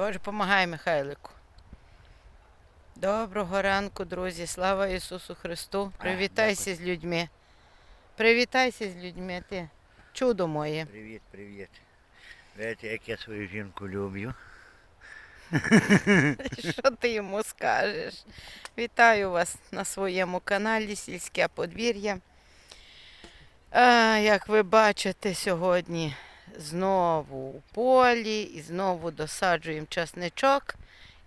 Боже, помагай Михайлику. Доброго ранку, друзі. Слава Ісусу Христу. Привітайся з людьми. Привітайся з людьми, ти. Чудо моє. Привіт, привіт. Знаєте, як я свою жінку люблю. Що ти йому скажеш? Вітаю вас на своєму каналі Сільське подвір'я. А, як ви бачите, сьогодні знову у полі і знову досаджуємо часничок.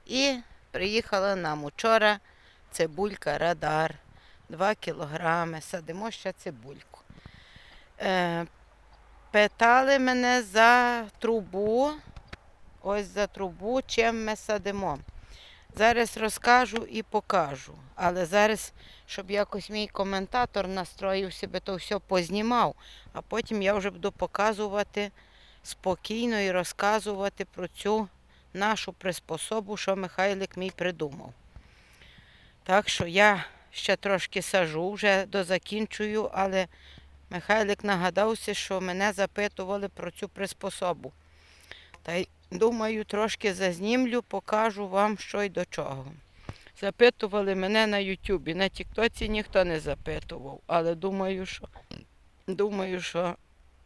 І приїхала нам учора цибулька радар. 2 кілограми. Садимо ще цибульку. Е, питали мене за трубу. Ось за трубу, чим ми садимо. Зараз розкажу і покажу. Але зараз, щоб якось мій коментатор настроїв себе, то все познімав, а потім я вже буду показувати спокійно і розказувати про цю нашу приспособу, що Михайлик мій придумав. Так що я ще трошки сажу, вже дозакінчую, але Михайлик нагадався, що мене запитували про цю приспособу. Та й думаю, трошки зазнімлю, покажу вам, що й до чого. Запитували мене на Ютубі. На Тіктоці ніхто не запитував, але думаю, що думаю, що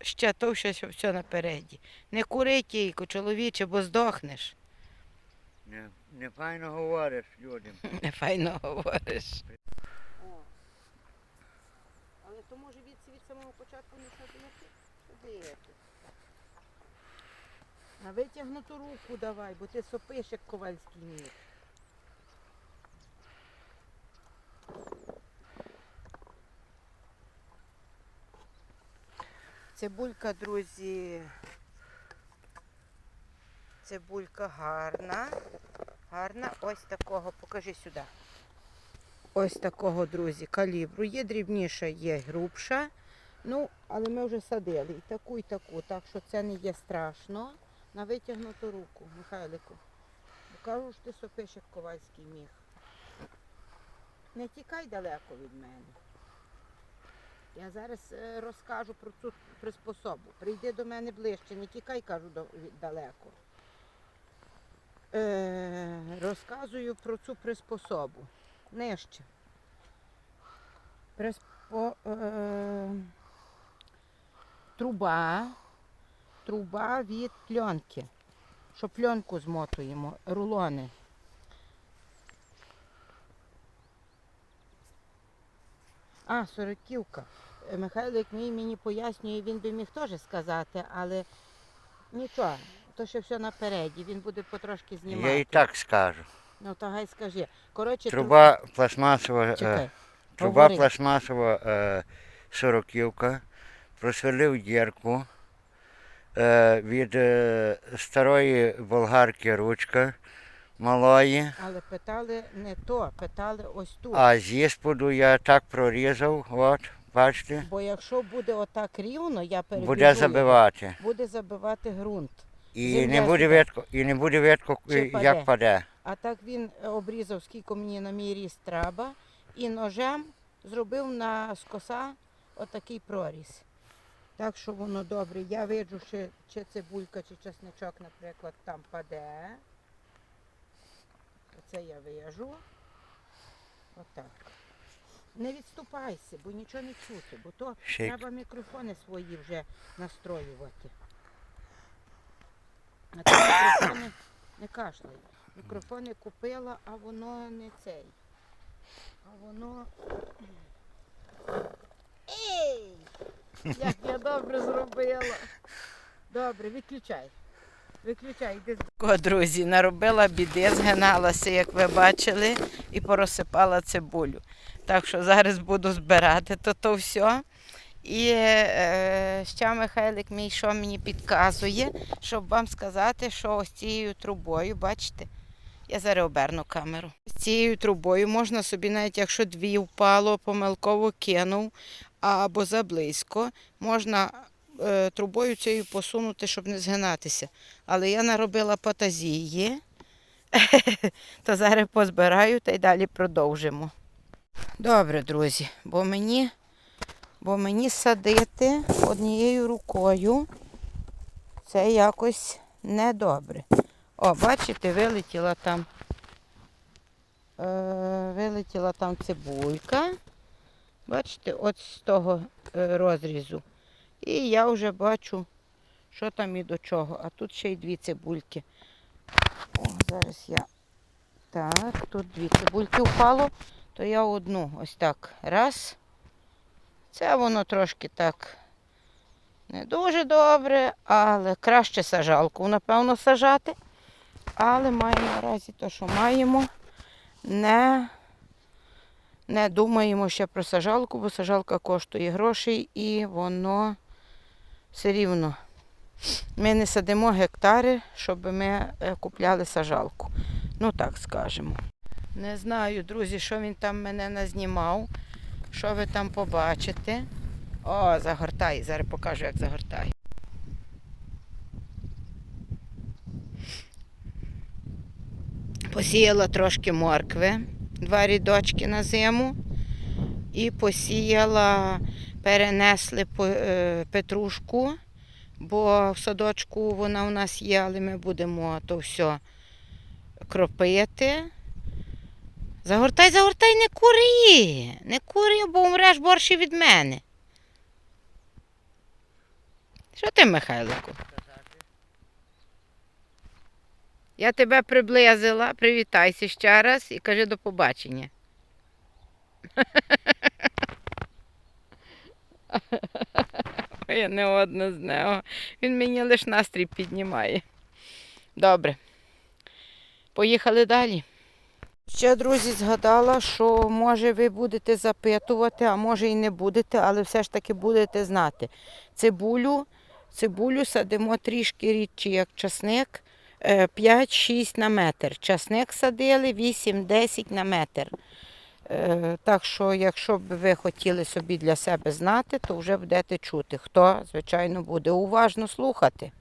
ще то ще все напереді. Не кури тільки, чоловіче, бо здохнеш. Не, не файно говориш людям. Не файно говориш. Але то може від, від самого початку не садити? Садити. На витягнуту руку давай, бо ти сопиш, як ковальський мір. Цибулька, друзі. Цибулька гарна. Гарна. Ось такого. Покажи сюди. Ось такого, друзі, калібру. Є дрібніша, є грубша. Ну, але ми вже садили і таку, і таку. Так що це не є страшно. На витягнуту руку, Михайлику. Бо кажу, що ти сопиш, як ковальський міг. Не тікай далеко від мене. Я зараз е, розкажу про цю приспособу. Прийди до мене ближче, не тікай, кажу, далеко. Е, розказую про цю приспособу. Нижче. Приспо, е, труба. Труба від пленки. Що пленку змотуємо, рулони. А, сороківка. Е, Михайло, як мій мені пояснює, він би міг теж сказати, але нічого, то ще все напереді, він буде потрошки знімати. Я і так скажу. Ну, то гай скажи. Коротше, Труба пластмасова, тру- е, труба говори. пластмасова е, сороківка. Просверлив дірку. Е, від е, старої болгарки ручка малої. Але питали не то, питали ось тут. А зісподу я так прорізав, от, бачите, Бо якщо буде отак рівно, я перебіжу, буде забивати. буде забивати ґрунт. І не буде видко, і не буде паде? як паде. А так він обрізав, скільки мені на мій ріст треба, і ножем зробив на скоса отакий проріз. Так що воно добре. Я виджу, чи, чи цибулька, чи чесничок, наприклад, там паде. Оце я вижу. Отак. Не відступайся, бо нічого не чути, бо то й- треба мікрофони свої вже настроювати. А то мікрофони не кашляй. Мікрофони купила, а воно не цей. А воно. Ей! Як я добре зробила. Добре, виключай. Виключай, йди. Друзі, наробила біди, згиналася, як ви бачили, і порозсипала цибулю. Так що зараз буду збирати то, то все. І е, ще Михайлик мій що мені підказує, щоб вам сказати, що ось цією трубою, бачите, я зараз оберну камеру. З цією трубою можна собі, навіть якщо дві впало, помилково кинув або заблизько, можна трубою цією посунути, щоб не згинатися. Але я наробила патазії, то зараз позбираю та й далі продовжимо. Добре, друзі, бо мені, бо мені садити однією рукою це якось недобре. О, бачите, вилетіла там. Е, вилетіла там цибулька. Бачите, от з того е, розрізу. І я вже бачу, що там і до чого. А тут ще й дві цибульки. О, зараз я. Так, тут дві цибульки впало, то я одну ось так. Раз. Це воно трошки так не дуже добре, але краще сажалку, напевно, сажати. Але маємо наразі те, що маємо. Не, не думаємо ще про сажалку, бо сажалка коштує грошей і воно все рівно. Ми не садимо гектари, щоб ми е, купляли сажалку. Ну так скажемо. Не знаю, друзі, що він там мене назнімав. Що ви там побачите? О, загортай. Зараз покажу, як загортай. Посіяла трошки моркви, два рядочки на зиму. І посіяла, перенесли е, петрушку, бо в садочку вона у нас є, але ми будемо то все кропити. Загортай, загортай, не кури. Не кури, бо умреш борше від мене. Що ти, Михайлику? Я тебе приблизила, привітайся ще раз і кажи до побачення. Я не одна з нього. Він мені лише настрій піднімає. Добре. Поїхали далі. Ще, друзі, згадала, що може ви будете запитувати, а може і не будете, але все ж таки будете знати. Цибулю, цибулю садимо трішки рідче, як часник, е, 5-6 на метр. Часник садили 8-10 на метр. Е, Так що, якщо б ви хотіли собі для себе знати, то вже будете чути. Хто, звичайно, буде уважно слухати.